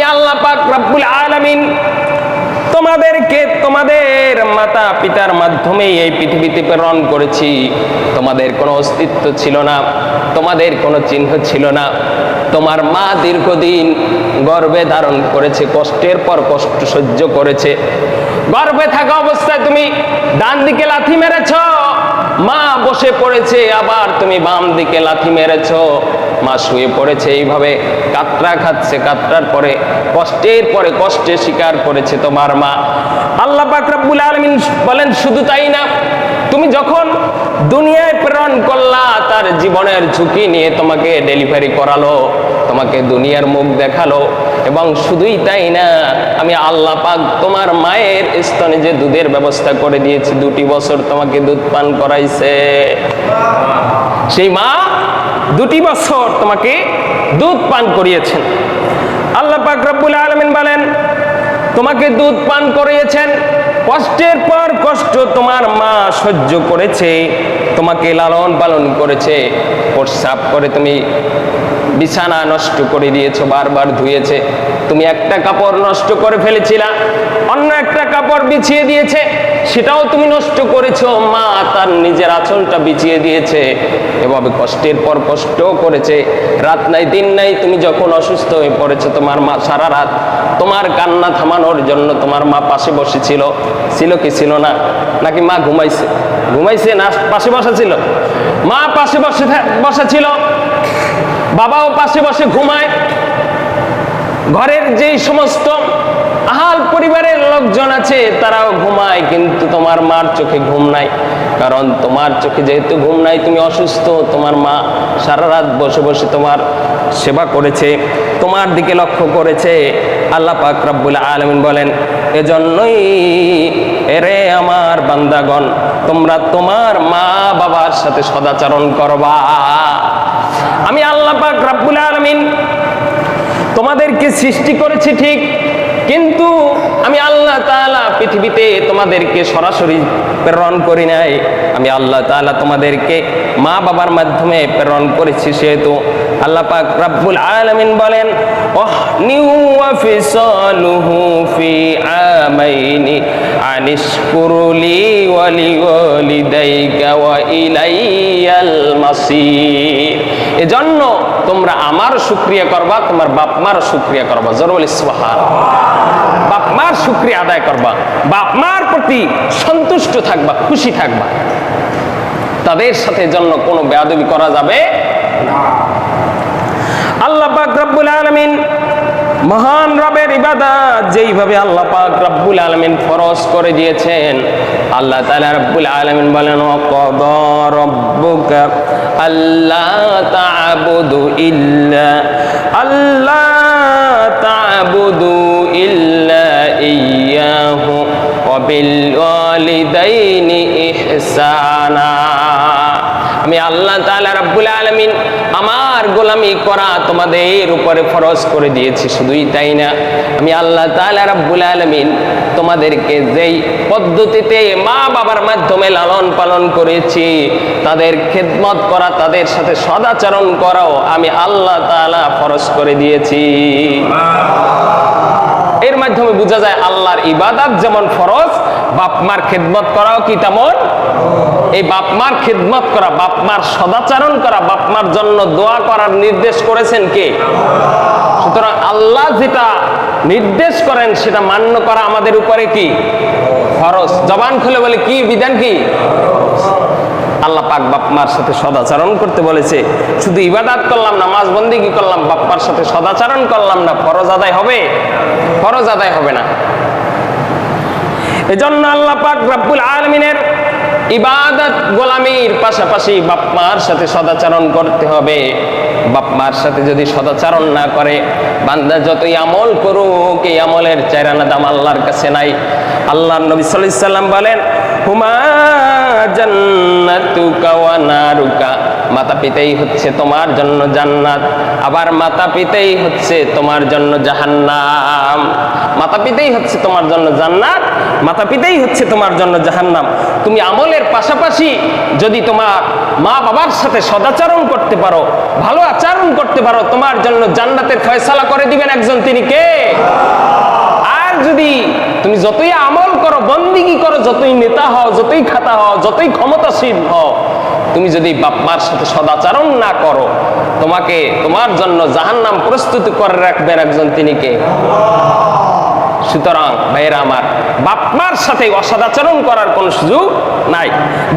আমি আল্লাহ পাক রব্বুল আলামিন তোমাদেরকে তোমাদের মাতা পিতার মাধ্যমেই এই পৃথিবীতে প্রেরণ করেছি। তোমাদের কোনো অস্তিত্ব ছিল না, তোমাদের কোনো চিহ্ন ছিল না। তোমার মা দীর্ঘদিন গর্ভে ধারণ করেছে, কষ্টের পর কষ্ট সহ্য করেছে। গর্ভে থাকা অবস্থায় তুমি ডান দিকে লাথি মেরেছ মা বসে পড়েছে, আবার তুমি বাম দিকে লাথি মেরেছ। মা শুয়ে পড়েছে এইভাবে, কাতরা খাচ্ছে, কাতরার পরে, কষ্টের পরে কষ্টে স্বীকার করেছে তোমার মা। আল্লাহ পাক রব্বুল আলামিন বলেন, শুধু তাই না, তুমি যখন দুনিয়ায় প্রেরণ করলা, তার জীবনের ঝুঁকি নিয়ে তোমাকে ডেলিভারি করালো, তোমাকে দুনিয়ার মুখ দেখাল এবং শুধুই তাই না, আমি আল্লাহ পাক তোমার মায়ের স্তনে যে দুধের ব্যবস্থা করে দিয়েছি, দুটি বছর তোমাকে দুধ পান করাইছে। সেই মা দুটি বছর তোমাকে দুধ পান করিয়েছেন। আল্লাহ পাক রব্বুল আলামিন বলেন, তোমাকে দুধ পান করিয়েছেন কষ্টের পর কষ্ট তোমার মা সহ্য করেছে, তোমাকে লালন পালন করেছে, প্রস্রাব করে তুমি বিছানা নষ্ট করে দিয়েছ, বারবার ধুয়েছে। তুমি একটা কাপড় নষ্ট করে ফেলেছিলা, অন্য একটা কাপড় বিছিয়ে দিয়েছে। সেটাও তুমি নষ্ট করেছ। মা তার নিজের আঁচলটা বিছিয়ে দিয়েছে এভাবে কষ্টের পর কষ্ট করেছে। রাত নাই, দিন নাই, তুমি যখন অসুস্থ হয়ে পড়েছো, তোমার মা সারা রাত তোমার কান্না থামানোর জন্য তোমার মা পাশে বসেছিল। ছিল কি? ছিল না। নাকি মা ঘুমাইছে? ঘুমাইছে না, পাশে বসা ছিল? মা পাশে বসে বসা ছিল। বাবাও পাশে বসে ঘুমায়। ঘরের যেই সমস্ত আহাল পরিবারের লোকজন আছে, তারাও ঘুমায়, কিন্তু তোমার মার চোখে ঘুম নাই। কারণ তোমার চোখে যেহেতু ঘুম নাই, তুমি অসুস্থ, তোমার মা সারা রাত বসে বসে তোমার সেবা করেছে, তোমার দিকে লক্ষ্য করেছে। আল্লাহ পাক রব্বুল আলমিন বলেন, এজন্যই এরে আমার বান্দাগণ, তোমরা তোমার মা বাবার সাথে সদাচরণ করবা। আমি আল্লাহ পাক রব্বুল আলমিন তোমাদেরকে সৃষ্টি করেছি ঠিক কিন্তু আমি আল্লাহ তাআলা পৃথিবীতে তোমাদেরকে সরাসরি প্রেরণ করি নাই। আমি আল্লাহ তাআলা তোমাদেরকে মা বাবার মাধ্যমে প্রেরণ করেছি সেহেতু। আল্লাহ পাক রাব্বুল আলামিন বলেন ওহ নিউ ফি আমাইনি আনিশকুরুলি ওয়ালি ওয়ালিদাইকা ওয়া ইলাইয়াল মাসির। এজন্য তোমরা আমার শুক্রিয়া করবা, তোমার বাপ মার শুক্রিয়া করবা। জরুল ইসবাহান বাপ মার শুক্রিয়া আদায় করবা। বাপ মার প্রতি সন্তুষ্ট থাকবা, খুশি থাকবা। তাদের সাথে জন্য কোনো বেয়াদবি করা যাবে আল্লাহ পাক রব্বুল আলামিন মহান রবের ইবাদত, যেইভাবে আল্লাহ পাক রব্বুল আলামিন ফরজ করে দিয়েছেন। আল্লাহ তাআলা রব্বুল আলামিন বলেন, ওয়াকাদা রাব্বুকা আল্লা তা'বুদু ইল্লা, আল্লা তা'বুদু ইল্লা ইয়্যাহু ওয়া বিল ওয়ালিদাইনি ইহসানা। আমি আল্লাহ তাআলা রাব্বুল আলামিন আমার গোলামি করা তোমাদের উপরে ফরজ করে দিয়েছি, শুধুই তাই না? আমি আল্লাহ তাআলা রাব্বুল আলামিন তোমাদেরকে যেই পদ্ধতিতে মা বাবার মাধ্যমে লালন পালন করেছি, তাদের খেদমত করা, তাদের সাথে সদাচরণ করাও আমি আল্লাহ তাআলা ফরজ করে দিয়েছি। এর মাধ্যমে বোঝা যায় আল্লাহর ইবাদত যেমন ফরজ বাপ মার খেদমত করাও কি তেমন? এই বাপ মার খেদমত করা বাপ মার সদাচরণ করা বাপ মার জন্য দোয়া করার নির্দেশ করেছেন কে? সুতরাং আল্লাহ যেটা নির্দেশ করেন, সেটা মান্য করা আমাদের উপরে কি? ফরজ। জবান খুলে বলে কি, বিধান কি? আল্লাহ পাক বাপ মার সাথে সদাচরণ করতে বলেছে। শুধু ইবাদাত করলাম না মাছ বন্দি কি করলাম বাপ মার সাথে সদাচরণ করলাম না, ফরজ আদায় হবে? ফরজ আদায় হবে না। এজন্য আল্লাহ পাক রব্বুল আলমিনের ইবাদত গোলামির পাশাপাশি বাপ মার সাথে সদাচরণ করতে হবে। বাপ মার সাথে যদি সদাচরণ না করে, বান্দা যতই আমল করুক, এই আমলের চেরানা দাম আল্লাহর কাছে নাই। আল্লাহ নবী সাল্লাম বলেন হুমা জান্নাতুকা নারুকা। মাতা পিতাই হচ্ছে তোমার জন্য জান্নাত, আবার মাতা পিতাই হচ্ছে তোমার জন্য জাহান্নাম। মাতা পিতাই হচ্ছে তোমার জন্য জান্নাত, মাতা পিতাই হচ্ছে তোমার জন্য জাহান্নাম। তুমি আমলের পাশাপাশি যদি তোমার মা বাবার সাথে সদাচরণ করতে পারো, ভালো আচরণ করতে পারো, তোমার জন্য জান্নাতের ফয়সালা করে দিবেন একজন, তিনি কে? যতই আমল করো, বন্দিগি করো, যতই নেতা হও, যতই খাতা হও, যতই ক্ষমতাশীল হও, তুমি যদি বাপমার সাথে সদাচারণ না করো, তোমাকে তোমার জন্য জাহান্নাম প্রস্তুত করে রাখবেন একজন তিনি কে? সুতরাং ভাইয়েরা আমার বাপ মার সাথে অসদাচরণ করার কোনো সুযোগ নাই।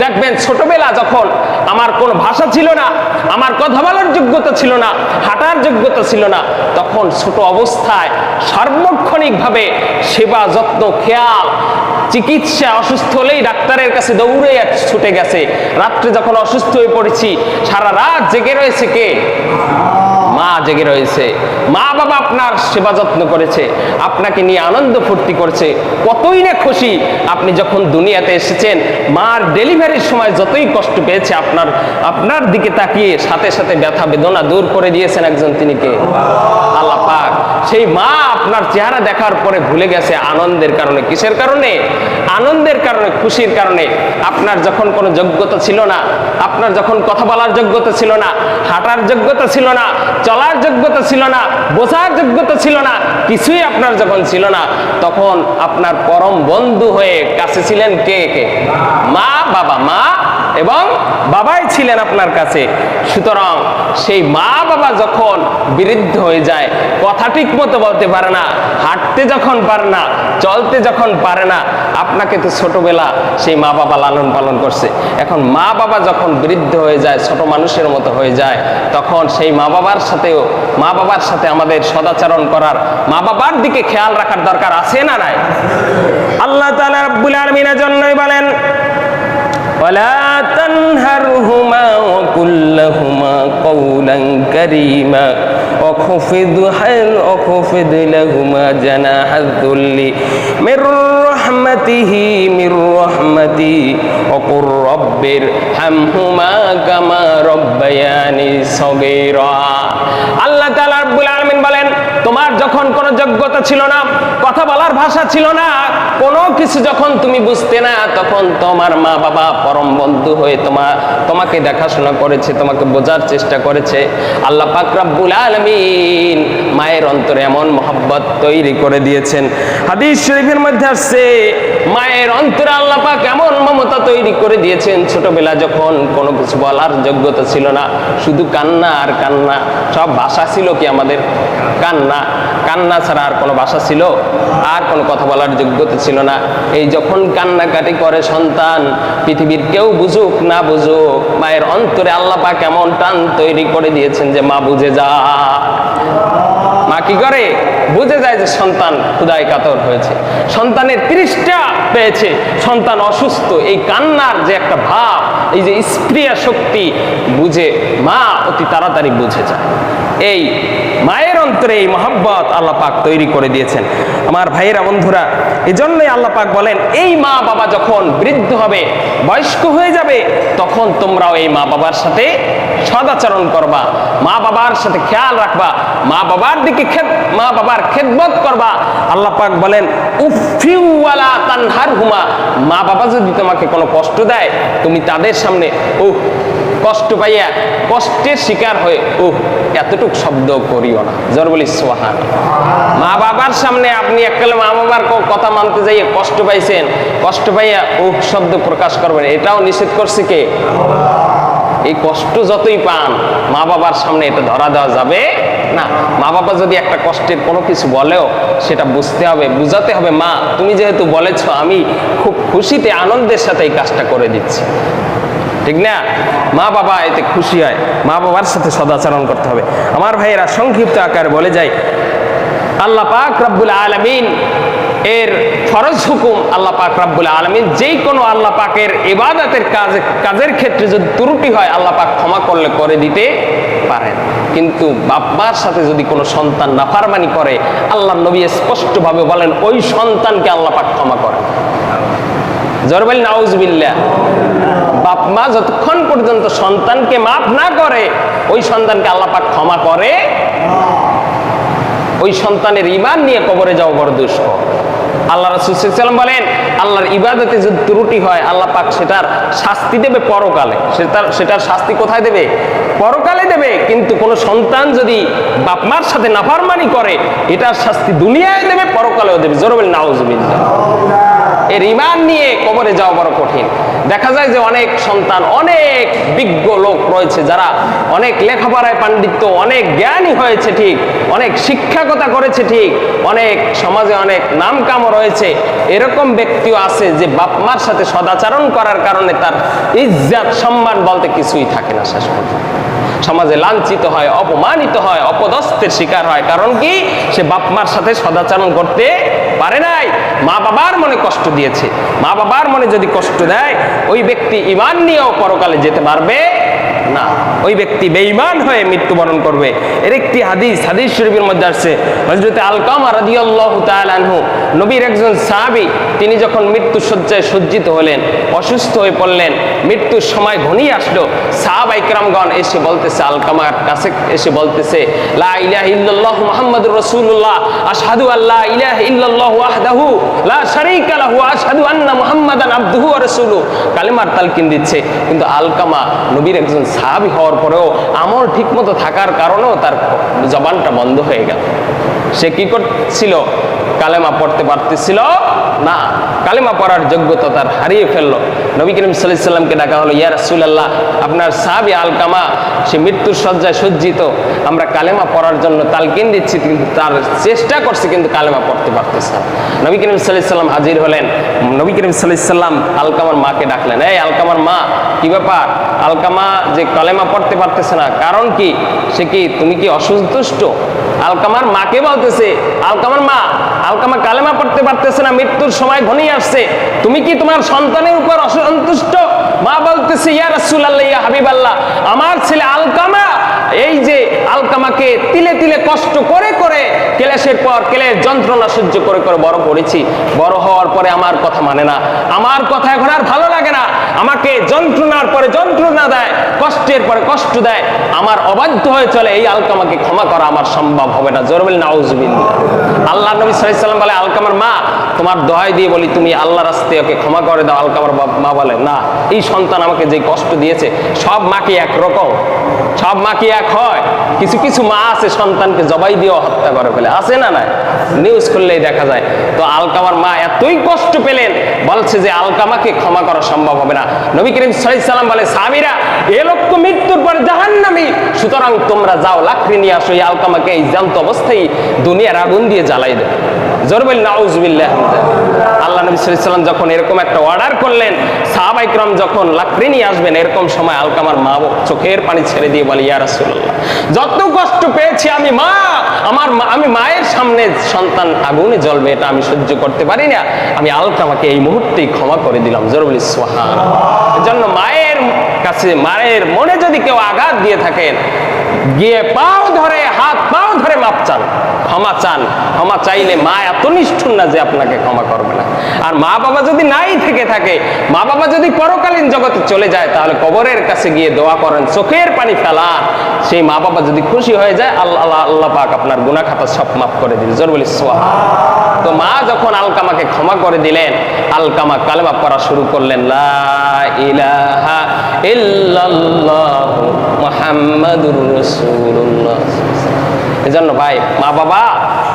দেখবেন ছোটবেলা যখন আমার কোনো ভাষা ছিল না, আমার কথা বলার যোগ্যতা ছিল না, হাঁটার যোগ্যতা ছিল না, তখন ছোট অবস্থায় সার্বক্ষণিকভাবে সেবা, যত্ন, খেয়াল, চিকিৎসা, অসুস্থ হলেই ডাক্তারের কাছে দৌড়ে ছুটে গেছে। রাত্রে যখন অসুস্থ হয়ে পড়েছি, সারা রাত জেগে রয়েছে কে? মা জেগে রয়েছে। মা বাবা আপনার সেবা যত্ন করেছে, আপনাকে নিয়ে আনন্দ ফুর্তি করছে। কতই না খুশি আপনি যখন দুনিয়াতে এসেছেন, মার ডেলিভারির সময় যতই কষ্ট পেয়েছে আপনার আপনার দিকে তাকিয়ে সাথে সাথে ব্যথা বেদনা দূর করে দিয়েছেন একজন তিনি কে? আল্লাহ পাক। সেই মা আপনার চেহারা দেখার পরে ভুলে গেছে আনন্দের কারণে। কিসের কারণে? আনন্দের কারণে, খুশির কারণে। আপনার যখন কোনো যোগ্যতা ছিল না, আপনার যখন কথা বলার যোগ্যতা ছিল না, হাঁটার যোগ্যতা ছিল না চলার যোগ্যতা ছিল না, বোঝার যোগ্যতা ছিল না, কিছুই আপনার যখন ছিল না, তখন আপনার পরম বন্ধু হয়ে কাছে ছিলেন কে কে? মা, বাবা, মা এবং বাবাই ছিলেন আপনার কাছে। সুতরাং সেই মা, বাবা যখন বিরুদ্ধ হয়ে যায়, কথা ঠিক মতো বলতে পারে না, হাঁটতে যখন পারে না, চলতে যখন পারে না আপনাকে তো ছোটবেলা সেই মা বাবা লালন পালন করছে এখন মা বাবা যখন বৃদ্ধ হয়ে যায় ছোট মানুষের মতো হয়ে যায় তখন সেই মা বাবার সাথেও মা বাবার সাথে আমাদের সদাচরণ করার মা বাবার দিকে খেয়াল রাখার দরকার আছে না নাই আল্লাহ তাআলা রাব্বুল আলামিনের জন্যই বলেন ولا تنهرهما وقل لهما قولا كريما অখফিদ হাইন অখফিদ লাহুমা জানাহা যুল্লি মির রাহমাতিহি মির রাহমাতি অকুর রব্বির হামহুমা কামা রব্বায়ানি সগীরা আল্লাহ তাআলা তোমার যখন কোনো যোগ্যতা ছিল না, কথা বলার ভাষা ছিল না, কোনো কিছু যখন তুমি বুঝতে না, তখন তোমার মা বাবা পরম বন্ধু হয়ে তোমার তোমাকে দেখাশোনা করেছে, তোমাকে বোঝার চেষ্টা করেছে। আল্লাহ পাক রাব্বুল আলামিন মায়ের অন্তরে এমন মহব্বত তৈরি করে দিয়েছেন। হাদিস শরীফের মধ্যে আসছে, মায়ের অন্তরে আল্লাহ পাক এমন মমতা তৈরি করে দিয়েছেন, ছোটবেলা যখন কোনো কিছু বলার যোগ্যতা ছিল না, শুধু কান্না আর কান্না, সব ভাষা ছিল কি আমাদের? কান্না। কান্না ছাড়া আর কোনো ভাষা ছিল, আর কোনো কথা বলার যোগ্যতা ছিল না। এই যখন কান্নাকাটি করে সন্তান, পৃথিবীর কেউ বুঝুক না বুঝুক, মায়ের অন্তরে আল্লাহ পাক এমন টান তৈরি করে দিয়েছেন যে, মা, বুঝে যা। মা কি করে? বুঝে যায় যে সন্তান ক্ষুদায় কাতর হয়েছে। সন্তানের ত্রিশটা পেয়েছে। সন্তান অসুস্থ। এই কান্নার যে একটা ভাব, এই যে স্প্রিয়া শক্তি বুঝে মা অতি তাড়াতাড়ি বুঝে যায়। এই মায়ের অন্তরে এই মহাব্বত আল্লাহ পাক তৈরি করে দিয়েছেন। আমার ভাইয়েরা, বন্ধুরা এই জন্যই আল্লাহ পাক বলেন, এই মা বাবা যখন বৃদ্ধ হবে, বয়স্ক হয়ে যাবে, তখন তোমরাও এই মা বাবার সাথে সদাচরণ করবা, মা বাবার সাথে খেয়াল রাখবা, মা বাবার দিকে মা বাবার খেদমত করবা। আল্লাহ পাক বলেন উফিউওয়ালা তানহার হুমা মা বাবা যদি তোমাকে কোনো কষ্ট দেয়, তুমি তাদের সামনে ও কষ্ট পাইয়া কষ্টের শিকার হয়ে ও এতটুক শব্দ করিও না। জোর বলি সোহান মা বাবার সামনে আপনি এককালে মা বাবার কথা মানতে যাইয়ে কষ্ট পাইছেন, কষ্ট পাইয়া ও শব্দ প্রকাশ করবেন। এটাও নিষেধ করছে কে? এই কষ্ট যতই পান, মা বাবার সামনে এটা ধরা দেওয়া যাবে না। মা বাবা যদি একটা কষ্টের কোনো কিছু বলেও, সেটা বুঝতে হবে, বুঝাতে হবে, মা, তুমি যেহেতু বলেছ, আমি খুব খুশিতে, আনন্দের সাথে এই কাজটা করে দিচ্ছি। ঠিক না? মা বাবা এতে খুশি হয়। মা বাবার সাথে সদাচরণ করতে হবে। আমার ভাইয়েরা সংক্ষিপ্ত আকারে বলে যায়, আল্লাহ পাক রব্বুল আলমিন এর ফরজ হুকুম আল্লাহ পাক রব্বুল আলমিন যেই কোনো আল্লাহ পাকের ইবাদতের কাজ, কাজের ক্ষেত্রে যদি ত্রুটি হয়, আল্লাহ পাক ক্ষমা করলে করে দিতে পারেন। কিন্তু বাপ্পার সাথে যদি কোনো সন্তান নাফারমানি করে, আল্লাহ নবী স্পষ্টভাবে বলেন, ওই সন্তানকে আল্লাহ পাক ক্ষমা করেন। জরবেল নাউজবিল্লা বাপ মা যতক্ষণ পর্যন্ত সন্তানকে মাফ না করে, ওই সন্তানকে আল্লাহ পাক ক্ষমা করে। ওই সন্তানের ইমান নিয়ে কবরে যাওয়া বড় দুষ্কর আল্লাহ রসুলাম বলেন, আল্লাহর ইবাদতে যদি ত্রুটি হয়, আল্লাহ পাক সেটার শাস্তি দেবে পরকালে। সেটার সেটার শাস্তি কোথায় দেবে? পরকালে দেবে। কিন্তু কোনো সন্তান যদি বাপ মার সাথে নাফারমানি করে, এটার শাস্তি দুনিয়ায় দেবে, পরকালেও দেবে। জোরবেল নাউজবিল্লা এর ইমান নিয়ে কবরে যাওয়া বড় কঠিন। দেখা যায় যে অনেক সন্তান, অনেক বিজ্ঞ লোক রয়েছে যারা অনেক লেখাপড়ায় পাণ্ডিত্য, অনেক জ্ঞানী হয়েছে ঠিক, অনেক শিক্ষাকতা করেছে ঠিক, অনেক সমাজে অনেক নাম কামও রয়েছে। এরকম ব্যক্তিও আছে যে বাপ মার সাথে সদাচরণ করার কারণে তার ইজ্জাত, সম্মান বলতে কিছুই থাকে না শেষ পর্যন্ত। সমাজে লাঞ্ছিত হয়, অপমানিত হয়, অপদস্থের শিকার হয়। কারণ কি? সে বাপ মার সাথে সদাচরণ করতে পারে নাই, মা বাবার মনে কষ্ট দিয়েছে। মা বাবার মনে যদি কষ্ট দেয়, ওই ব্যক্তি ইমান নিয়েও পরকালে যেতে পারবে। না। ওই ব্যক্তি বেঈমান হয়ে মৃত্যুবরণ করবে। এর একটি হাদিস হাদিস শরীফের মধ্যে আসছে হজরতে আলকামা রাদিয়াল্লাহু তাআলা আনহু, নবীর একজন সাহাবী, তিনি যখন মৃত্যু শয্যায় সজ্জিত হলেন, অসুস্থ হয়ে পড়লেন, মৃত্যুর সময় ঘনিয়ে আসলো, সাহাবা ইকরামগণ এসে বলতেছে, আলকামার কাছে এসে বলতেছে, লা ইলাহা ইল্লাল্লাহ মুহাম্মাদুর রাসূলুল্লাহ, আশহাদু আল্লা ইলাহা ইল্লাল্লাহু ওয়াহদাহু, লা শারীকা লাহু আশহাদু আন্না মুহাম্মাদান আবদুহু ওয়া রাসূলুহু। কালিমার তালকিন দিচ্ছে, কিন্তু আলকামা নবীর একজন সাহাবী হওয়ার পরেও আমল ঠিকমতো থাকার কারণেও তার জবানটা বন্ধ হয়ে গেল। সে কি করছিল কালেমা পড়তে পারতেছিল না। কালেমা পড়ার যোগ্যতা তার হারিয়ে ফেলল। নবী করিম সাল্লামকে ডাকা হলো, ইয়া রাসূলুল্লাহ, আপনার সাহাবি আলকামা সে মৃত্যুর শয্যায় সজ্জিত। আমরা কালেমা পড়ার জন্য তালকিন দিচ্ছি, কিন্তু তার চেষ্টা করছে, কিন্তু কালেমা পড়তে পারতেছে না। নবী করিম সাল্লাম হাজির হলেন। নবী করিম সাল্লাম আলকামার মাকে ডাকলেন, এই আলকামার মা, কি ব্যাপার? আলকামা যে কালেমা পড়তে পারতেছে না, কারণ কি? সে কি, তুমি কি অসন্তুষ্ট? আলকামার মাকে বলতেছে আলকামার মা আলকামা কালেমা পড়তে পারতেছে না, মৃত্যুর সময় ঘনিয়ে আসছে। তুমি কি তোমার সন্তানের উপর অসন্তুষ্ট মা বলতেছে, ইয়া রাসূলুল্লাহ, ইয়া হাবিবাল্লাহ, আমার ছেলে আলকামা, এই যে আলকামাকে তিলে তিলে কষ্ট করে করে ক্লেশের পর ক্লেশ যন্ত্রণা সহ্য করে করে বড় করেছি। বড় হওয়ার পরে আমার কথা মানে না। আমার কথা এখন আর ভালো লাগে না। আমাকে যন্ত্রণার পরে যন্ত্রণা দেয়, কষ্টের পরে কষ্ট দেয়। আমার অবাধ্য হয়ে চলে, এই আলকামাকে ক্ষমা করা আমার সম্ভব হবে না। জরবেল নাউজবিল্লা আল্লাহ নবী সাল্লাম বলে, আলকামার মা তোমার দোহাই দিয়ে বলি, তুমি আল্লাহ রাস্তে ওকে ক্ষমা করে দাও আলকামার বাপ- মা বলে। না, এই সন্তান আমাকে যে কষ্ট দিয়েছে, সব মা কি একরকম সব মা কি এক হয়। কিছু কিছু মা আছে সন্তানকে জবাই দিয়েও হত্যা করে ফেলে। আছে না না নিউজ খুললেই দেখা যায়। তো আলকামার মা এতই কষ্ট পেলেন, বলছে যে আলকামাকে ক্ষমা করা সম্ভব হবে না। নবী করিম সাল্লাম বলে সাবিরা এ লোক তো মৃত্যুর পর জাহান্নামী। সুতরাং তোমরা যাও, লাকড়ি নিয়ে আসো, এই আলকামাকে এই জান্ত অবস্থায় দুনিয়ার আগুন দিয়ে জ্বালাই দেবে। মায়ের সামনে সন্তান আগুনে জ্বলবে, এটা আমি সহ্য করতে পারি না। আমি আলকামাকে এই মুহূর্তেই ক্ষমা করে দিলাম জরুরি সোহান এজন্য মায়ের কাছে, মায়ের মনে যদি কেউ আঘাত দিয়ে থাকেন, গিয়ে পাও ধরে হাত পাও ধরে মাপ চান, ক্ষমা চান। ক্ষমা চাইলে মা এত নিষ্ঠুর না যে আপনাকে ক্ষমা করবে না। আর মা বাবা যদি নাই থেকে থাকে, মা বাবা যদি পরকালীন জগতে চলে যায়, তাহলে কবরের কাছে গিয়ে দোয়া করেন, চোখের পানি ফেলান সেই মা বাবা যদি খুশি হয়ে যায়, আল্লাহ আল্লাহ পাক আপনার গুনা খাতা সব মাফ করে দিল জোর বলি সোহা তো মা যখন আলকামাকে ক্ষমা করে দিলেন, আলকামা কালেমা পড়া শুরু করলেন ইলাহা ইল্লাল্লাহ মুহাম্মাদুর এজন্য ভাই, মা বাবা,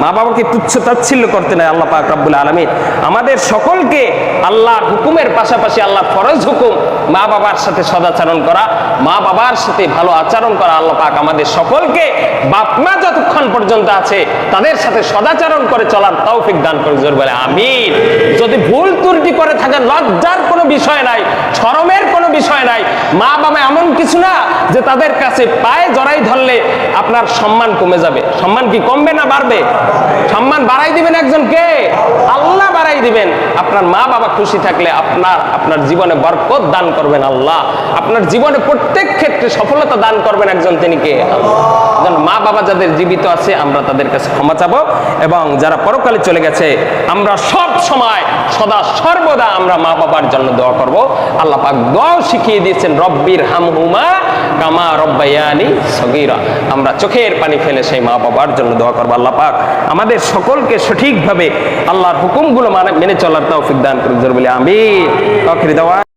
মা বাবাকে তুচ্ছ তাচ্ছিল্য করতে নাই আল্লাহ পাক রব্বুল আলমিন। আমাদের সকলকে আল্লাহর হুকুমের পাশাপাশি আল্লাহ ফরজ হুকুম মা বাবার সাথে সদাচরণ করা, মা বাবার সাথে ভালো আচরণ করা আল্লাহ পাক আমাদের সকলকে বাপ মা যতক্ষণ পর্যন্ত আছে তাদের সাথে সদাচরণ করে চলার তৌফিক দান করে জোর বলে, আমিন। যদি ভুল ত্রুটি করে থাকে লজ্জার কোনো বিষয় নাই, শরমের বিষয় নাই। মা বাবা এমন কিছু না যে তাদের কাছে পায়ে জড়াই ধরলে আপনার সম্মান কমে যাবে। সম্মান কি কমবে না বাড়বে? সম্মান বাড়াই দিবেন একজনকে আল্লাহ বাড়াই দিবেন। আপনার মা বাবা খুশি থাকলে আপনার আপনার জীবনে বরকত দান করবেন আল্লাহ। আপনার জীবনে প্রত্যেক ক্ষেত্রে সফলতা দান করবেন একজন তিনি কে? মা বাবা যাদের জীবিত আছে, আমরা তাদের কাছে ক্ষমা চাবো এবং যারা পরকালে চলে গেছে, আমরা সব সময় সদা সর্বদা আমরা মা বাবার জন্য দোয়া করব। আল্লাহ পাক দোয়াও শিখিয়ে দিয়েছেন, রব্বির হামহুমা কামা রব্বায়ানি সগীরা। আমরা চোখের পানি ফেলে সেই মা বাবার জন্য দোয়া করব, আল্লাহ পাক আমাদের সকলকে সঠিকভাবে আল্লাহর হুকুমগুলো মানে মেনে চলার তৌফিক দান জোর বলে আমি আখির দাওয়া